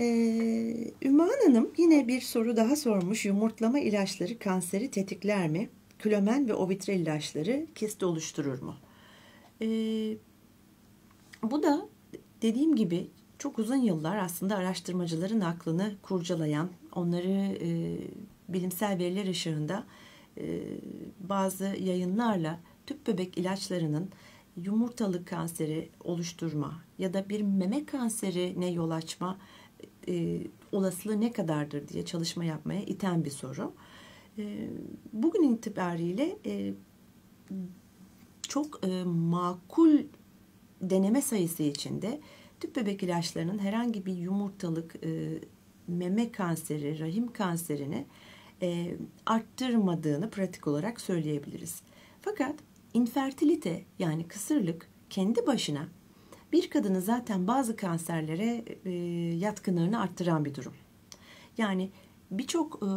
Ee, Ümmühan Hanım yine bir soru daha sormuş. Yumurtlama ilaçları kanseri tetikler mi? Klomen ve ovitril ilaçları kist oluşturur mu? Ee, bu da dediğim gibi çok uzun yıllar aslında araştırmacıların aklını kurcalayan, onları e, bilimsel veriler ışığında e, bazı yayınlarla tüp bebek ilaçlarının yumurtalık kanseri oluşturma ya da bir meme kanserine yol açma e, olasılığı ne kadardır diye çalışma yapmaya iten bir soru. E, bugün itibariyle e, çok e, makul deneme sayısı içinde tüp bebek ilaçlarının herhangi bir yumurtalık, e, meme kanseri, rahim kanserini e, arttırmadığını pratik olarak söyleyebiliriz. Fakat infertilite yani kısırlık kendi başına bir kadını zaten bazı kanserlere e, yatkınlığını arttıran bir durum. Yani birçok e,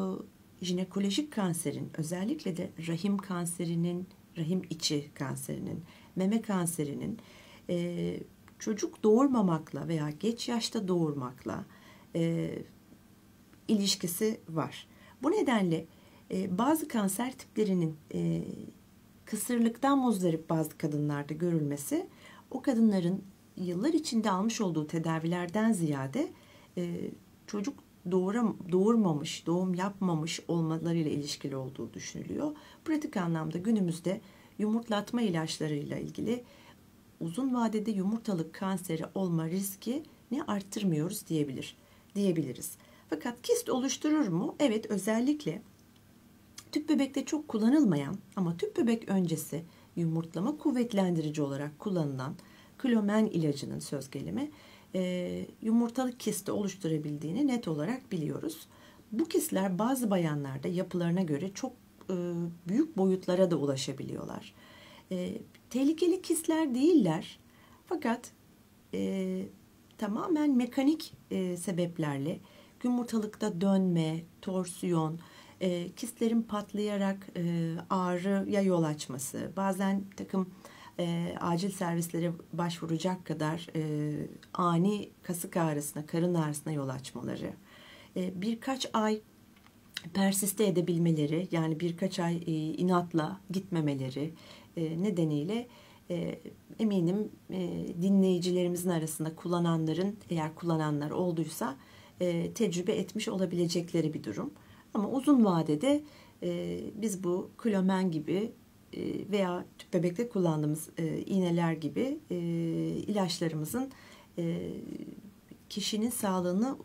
jinekolojik kanserin özellikle de rahim kanserinin, rahim içi kanserinin, meme kanserinin e, çocuk doğurmamakla veya geç yaşta doğurmakla e, ilişkisi var. Bu nedenle e, bazı kanser tiplerinin e, kısırlıktan muzdarip bazı kadınlarda görülmesi o kadınların yıllar içinde almış olduğu tedavilerden ziyade e, çocuk doğuram, doğurmamış, doğum yapmamış olmalarıyla ilişkili olduğu düşünülüyor. Pratik anlamda günümüzde yumurtlatma ilaçlarıyla ilgili uzun vadede yumurtalık kanseri olma riski ne arttırmıyoruz diyebilir diyebiliriz. Fakat kist oluşturur mu? Evet özellikle tüp bebekte çok kullanılmayan ama tüp bebek öncesi yumurtlama kuvvetlendirici olarak kullanılan klomen ilacının söz gelimi e, yumurtalık kisti oluşturabildiğini net olarak biliyoruz. Bu kistler bazı bayanlarda yapılarına göre çok e, büyük boyutlara da ulaşabiliyorlar. E, tehlikeli kistler değiller fakat e, tamamen mekanik e, sebeplerle yumurtalıkta dönme, torsiyon, e, kistlerin patlayarak e, ağrıya yol açması, bazen takım e, acil servislere başvuracak kadar e, ani kasık ağrısına, karın ağrısına yol açmaları, e, birkaç ay persiste edebilmeleri, yani birkaç ay e, inatla gitmemeleri e, nedeniyle e, eminim e, dinleyicilerimizin arasında kullananların, eğer kullananlar olduysa e, tecrübe etmiş olabilecekleri bir durum. Ama uzun vadede e, biz bu klomen gibi veya tüp bebekte kullandığımız e, iğneler gibi e, ilaçlarımızın kişinin sağlığını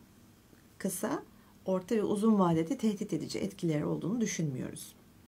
kısa, orta ve uzun vadede tehdit edici etkileri olduğunu düşünmüyoruz.